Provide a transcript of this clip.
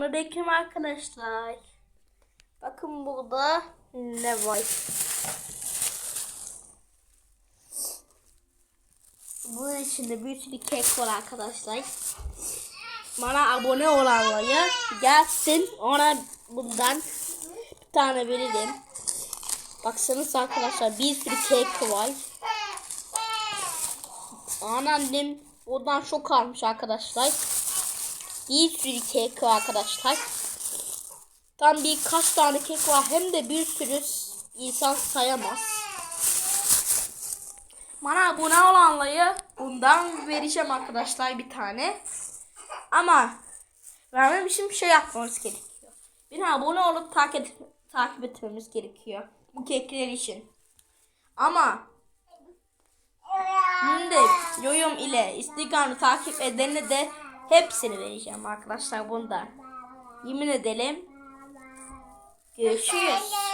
Selamünaleyküm arkadaşlar. Bakın burada ne var? Bunun içinde bir sürü kek var arkadaşlar. Bana abone olanları gelsin ona bundan bir tane veririm. Baksanız arkadaşlar bir sürü kek var. Anneannem oradan şok almış arkadaşlar. Bir sürü kek var arkadaşlar. Tam birkaç tane kek var hem de bir sürü insan sayamaz. Bana abone olanları bundan vereceğim arkadaşlar bir tane. Ama vermem bir şey yapmamız gerekiyor. Bir abone olup takip, takip etmemiz gerekiyor. Bu kekler için. Ama Şimdi yorum ile Instagram'ı takip edene de hepsini vereceğim arkadaşlar bundan. Yemin edelim. Görüşürüz.